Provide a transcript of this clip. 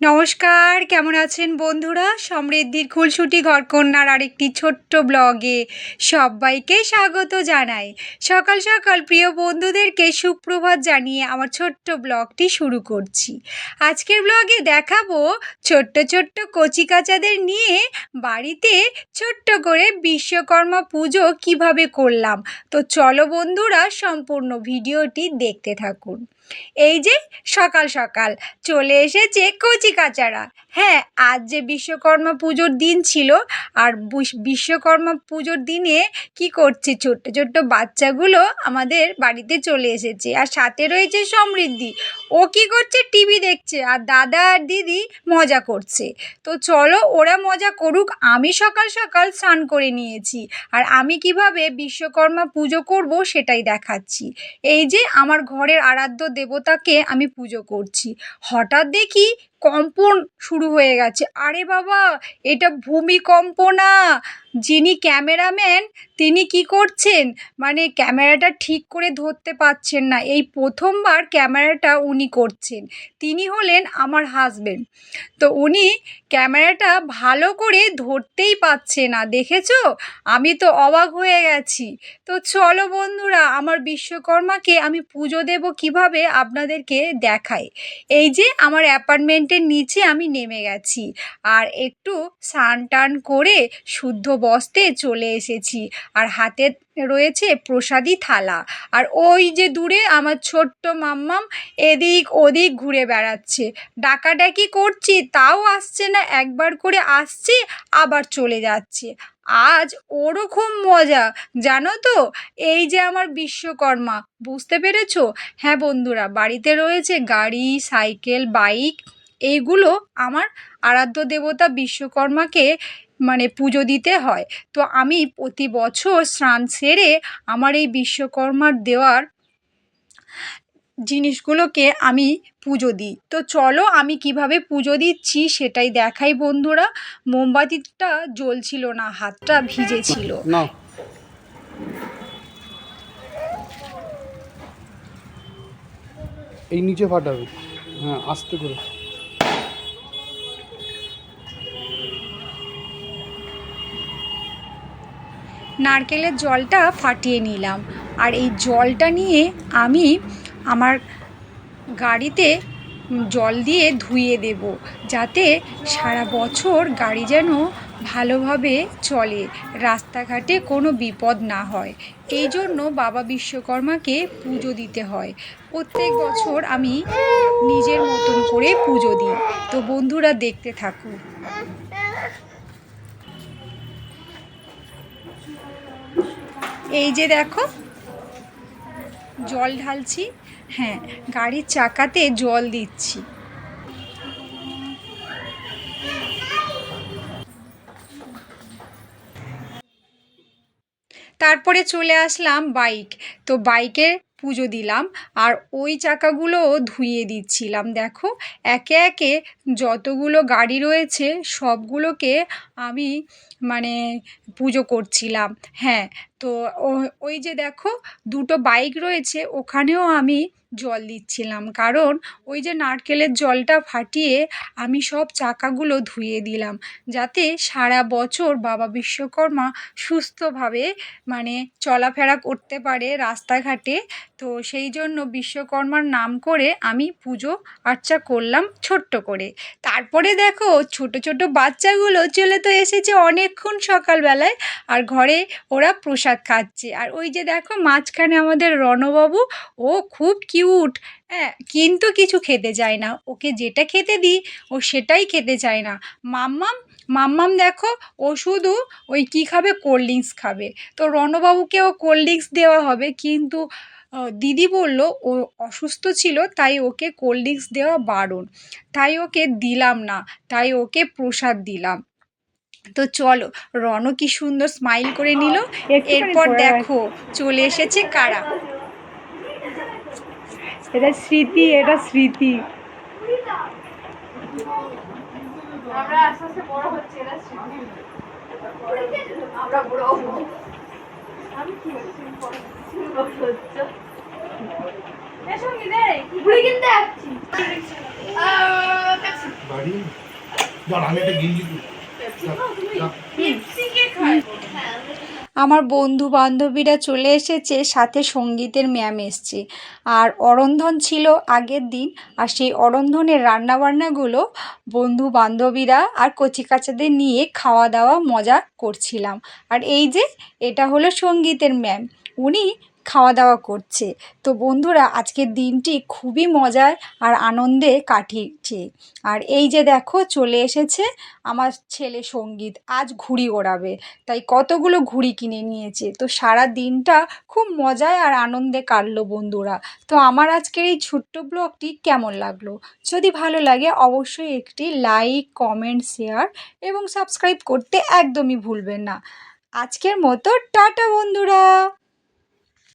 নমস্কার, কেমন আছেন বন্ধুরা? সমৃদ্ধির খুলসুটি ঘরকন্যার আরেকটি ছোট্ট ব্লগে সবাইকে স্বাগত জানাই। সকাল সকাল প্রিয় বন্ধুদেরকে সুপ্রভাত জানিয়ে আমার ছোট্ট ব্লগটি শুরু করছি। আজকের ব্লগে দেখাবো ছোট্ট ছোট্ট কচিকাচাদের নিয়ে বাড়িতে ছোট্ট করে বিশ্বকর্মা পুজো কীভাবে করলাম। তো চলো বন্ধুরা, সম্পূর্ণ ভিডিওটি দেখতে থাকুন। এই যে সকাল সকাল, চলে এসেছে কচি কাচারা। হ্যাঁ আজ যে বিশ্বকর্মা পুজোর দিন ছিল, আর বিশ্বকর্মা পুজোর দিনে কি করছে ছোট্ট ছোট্ট বাচ্চাগুলো আমাদের বাড়িতে চলে এসেছে। আর সাথে রয়েছে সমৃদ্ধি। ও কি করছে? টিভি দেখছে। আর দাদা আর দিদি মজা করছে। তো চলো ওরা মজা করুক, আমি সকাল সকাল স্নান করে নিয়েছি। আর আমি কীভাবে বিশ্বকর্মা পুজো করব সেটাই দেখাচ্ছি। এই যে আমার ঘরের আরাধ্য দেবতাকে আমি পুজো করছি। হঠাৎ দেখি কম্পন শুরু হয়ে গেছে। আরে বাবা, এটা ভূমিকম্প না যিনি ক্যামেরাম্যান, তিনি কি করছেন? মানে ক্যামেরাটা ঠিক করে ধরতে পারছেন না। এই প্রথমবার ক্যামেরাটা উনি করছেন। তিনি হলেন আমার হাজবেন্ড তো উনি ক্যামেরাটা ভালো করে ধরতেই পারছে না, দেখেছ? আমি তো অবাক হয়ে গেছি। তো চলো বন্ধুরা, আমার বিশ্বকর্মাকে আমি পুজো দেব কীভাবে আপনাদেরকে দেখাই। এই যে আমার অ্যাপার্টমেন্টের নিচে আমি নেমে গেছি। আর একটু স্নান টান করে শুদ্ধ বস্তে চলে এসেছি। আর হাতে রয়েছে প্রসাদী থালা। আর ওই যে দূরে আমার ছোট্ট মাম্মাম এদিক ওদিক ঘুরে বেড়াচ্ছে। ডাকাডাকি করছি, তাও আসছে না। একবার করে আসছে, আবার চলে যাচ্ছে। আজ খুব মজা, জানো তো? এই যে আমার বিশ্বকর্মা, বুঝতে পেরেছ? হ্যাঁ বন্ধুরা, বাড়িতে রয়েছে গাড়ি, সাইকেল, বাইক এইগুলো আমার আরাধ্য দেবতা বিশ্বকর্মাকে মানে পুজো দিতে হয়। তো আমি প্রতি বছর স্নান সেরে আমার এই বিশ্বকর্মার দেওয়ার জিনিসগুলোকে আমি পুজো দিই। তো চলো আমি কীভাবে পুজো দিচ্ছি সেটাই দেখাই বন্ধুরা। মোমবাতিটা জ্বলছিল না, হাতটা ভিজে ছিল না এই নিচে ফাটাবে। হ্যাঁ আস্তে করে। নারকেলের জলটা ফাটিয়ে নিলাম। আর এই জলটা নিয়ে আমি আমার গাড়িতে জল দিয়ে ধুয়ে দেব, যাতে সারা বছর গাড়ি যেন ভালোভাবে চলে, রাস্তাঘাটে কোনো বিপদ না হয়। এই জন্য বাবা বিশ্বকর্মাকে পুজো দিতে হয়। প্রত্যেক বছর আমি নিজের মতন করে পুজো দিই। তো বন্ধুরা দেখতে থাকুন এই যে দেখো, জল ঢালছি হ্যাঁ গাড়ির চাকাতে জল দিচ্ছি। তারপরে চলে আসলাম বাইক। তো বাইকের পুজো দিলাম, আর ওই চাকাগুলোও ধুইয়ে দিচ্ছিলাম। দেখো, একে একে যতগুলো গাড়ি রয়েছে, সবগুলোকে আমি মানে পুজো করছিলাম। হ্যাঁ তো ওই যে দেখো দুটো বাইক রয়েছে, ওখানেও আমি জল দিচ্ছিলাম। কারণ ওই যে নারকেলের জলটা ফাটিয়ে আমি সব চাকাগুলো ধুয়ে দিলাম। যাতে সারা বছর বাবা বিশ্বকর্মা সুস্থভাবে মানে চলাফেরা করতে পারে রাস্তাঘাটে। তো সেই জন্য বিশ্বকর্মার নাম করে আমি পুজো আর্চা করলাম ছোট্ট করে। তারপরে দেখো ছোট ছোট বাচ্চাগুলো, চলে তো এসেছে অনেকক্ষণ সকালবেলায় আর ঘরে ওরা প্রসাদ খাচ্ছে। আর ওই যে দেখো মাঝখানে আমাদের রণবাবু, ও খুব কিউট। হ্যাঁ কিন্তু কিছু খেতে চায় না। ওকে যেটা খেতে দিই, ও সেটাই খেতে চায় না। মাম্মাম মাম্মাম দেখো, ও শুধু ওই কী খাবে? কোল্ড ড্রিঙ্কস খাবে। তো রণবাবুকে ও কোল্ড ড্রিঙ্কস দেওয়া হবে। কিন্তু দিদি বলল, ও অসুস্থ ছিল, তাই ওকে কোল্ড ড্রিঙ্কস দেওয়া বারণ। তাই ওকে দিলাম না। তাই ওকে প্রসাদ দিলাম। তো চলো রণ কি সুন্দর স্মাইল করে নিল। এরপর দেখো চলে এসেছে কারা? এটা স্মৃতি এটা স্মৃতি। আমরা আস্তে আস্তে বড় হচ্ছে এরা স্মৃতি। আমরা বড় হব। আমি কি হচ্ছে বড় হচ্ছে এসো কি রে বুড়ি কিনতে ট্যাক্সি। বাড়ি? দাঁড়া আমি একটা গেঞ্জি দিই পেপসিকে খায় হ্যাঁ আমার বন্ধু বান্ধবীরা চলে এসেছে, সাথে সঙ্গীতের ম্যাম এসছে। আর অরন্ধন ছিল আগের দিন, আর সেই অরন্ধনের রান্নাবান্নাগুলো বন্ধু বান্ধবীরা আর কচিকাচাদের নিয়ে খাওয়া দাওয়া মজা করছিলাম। আর এই যে, এটা হলো সঙ্গীতের ম্যাম। উনি খাওয়া দাওয়া করছে। তো বন্ধুরা, আজকের দিনটি খুবই মজার আর আনন্দে কাটিয়েছে। আর এই যে দেখো, চলে এসেছে আমার ছেলে সংগীত। আজ ঘুড়ি ওড়াবে। তাই কতগুলো ঘুড়ি কিনে নিয়েছে। তো সারা দিনটা খুব মজায় আর আনন্দে কাটলো বন্ধুরা। তো আমার আজকের এই ছোট্ট ব্লগটি কেমন লাগল? যদি ভালো লাগে, অবশ্যই একটি লাইক, কমেন্ট, শেয়ার এবং সাবস্ক্রাইব করতে একদমই ভুলবেন না। আজকের মতো, টাটা বন্ধুরা!